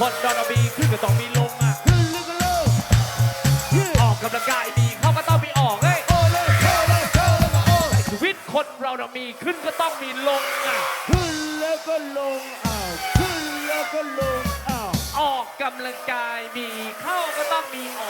คนดอนบีขึ้นก็ต้องมีลงอะขึ้นลึกก็ลงออกกำลังกายดีเข้าก็ต้องมีออกเฮ้ยโอ้เลิกโอ้เลิกโอ้เลิกโอ้ชีวิตคนเราต้องมีขึ้นก็ต้องมีลงอะขึ้นแล้วก็ลงอ้าวขึ้นแล้วก็ลงอ้าวออกกำลังกายมีเข้าก็ต้องมีออก